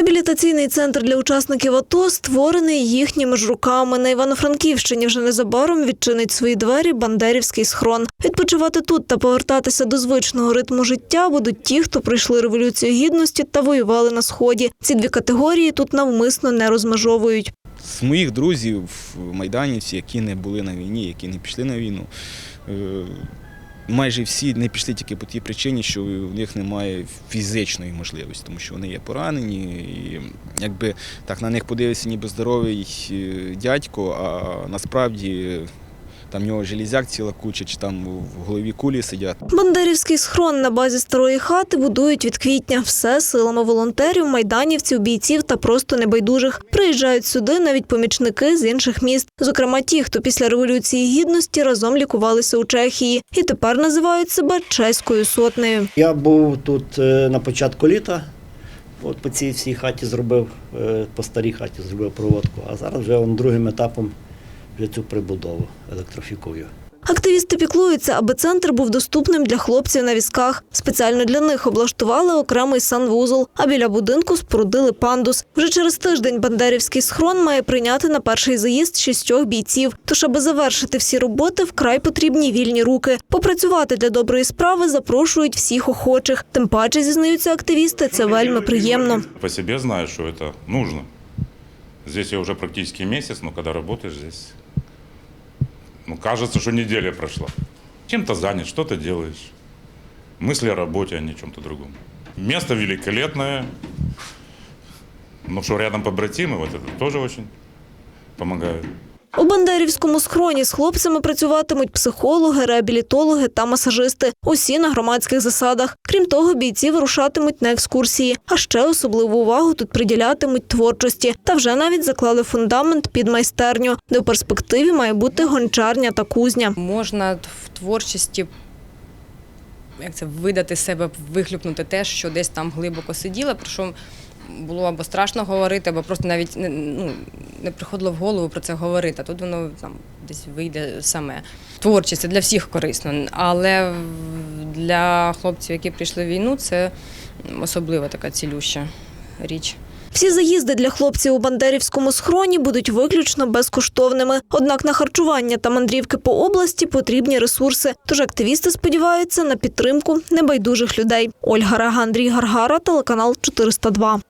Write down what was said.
Реабілітаційний центр для учасників АТО створений їхніми ж руками. На Івано-Франківщині вже незабаром відчинить свої двері Бандерівський схрон. Відпочивати тут та повертатися до звичного ритму життя будуть ті, хто пройшли революцію гідності та воювали на сході. Ці дві категорії тут навмисно не розмежовують. З моїх друзів, майданівці, які не були на війні, які не пішли на війну, е, майже всі не пішли тільки по тій причині, що в них немає фізичної можливості, тому що вони є поранені, і якби так на них подивився ніби здоровий е, дядько, а насправді там в нього железяк ціла куча, чи там в голові кулі сидять. Бандерівський схрон на базі старої хати будують від квітня. Все силами волонтерів, майданівців, бійців та просто небайдужих. Приїжджають сюди навіть помічники з інших міст. Зокрема, ті, хто після революції гідності разом лікувалися у Чехії і тепер називають себе чеською сотнею. Я був тут е, на початку літа. От по цій всій хаті зробив, е, по старій хаті зробив проводку, а зараз вже он другим етапом цю прибудову електрифікую. Активісти піклуються, аби центр був доступним для хлопців на візках. Спеціально для них облаштували окремий санвузол, а біля будинку спорудили пандус. Вже через тиждень Бандерівський схрон має прийняти на перший заїзд шістьох бійців. Тож, аби завершити всі роботи, вкрай потрібні вільні руки. Попрацювати для доброї справи запрошують всіх охочих. Тим паче, зізнаються активісти, це вельми приємно. По себе знаю, что это нужно. Здесь я уже практически месяц, но когда работаешь здесь, ну, кажется, что неделя прошла. Чем-то занят, что-то делаешь. Мысли о работе, а не о чем-то другом. Место великолепное. Ну, что рядом побратимы, вот это тоже очень помогает. У Бандерівському схроні з хлопцями працюватимуть психологи, реабілітологи та масажисти. Усі на громадських засадах. Крім того, бійці вирушатимуть на екскурсії. А ще особливу увагу тут приділятимуть творчості. Та вже навіть заклали фундамент під майстерню, де в перспективі має бути гончарня та кузня. Можна в творчості як це, видати себе, вихлюпнути те, що десь там глибоко сиділо, про що було або страшно говорити, або просто навіть не, ну, не приходило в голову про це говорити. А тут воно там десь вийде саме. Творчість для всіх корисно, але для хлопців, які прийшли в війну, це особлива така цілюща річ. Всі заїзди для хлопців у Бандерівському схроні будуть виключно безкоштовними. Однак на харчування та мандрівки по області потрібні ресурси. Тож активісти сподіваються на підтримку небайдужих людей. Ольга Рага, Андрій Гаргара, телеканал 402.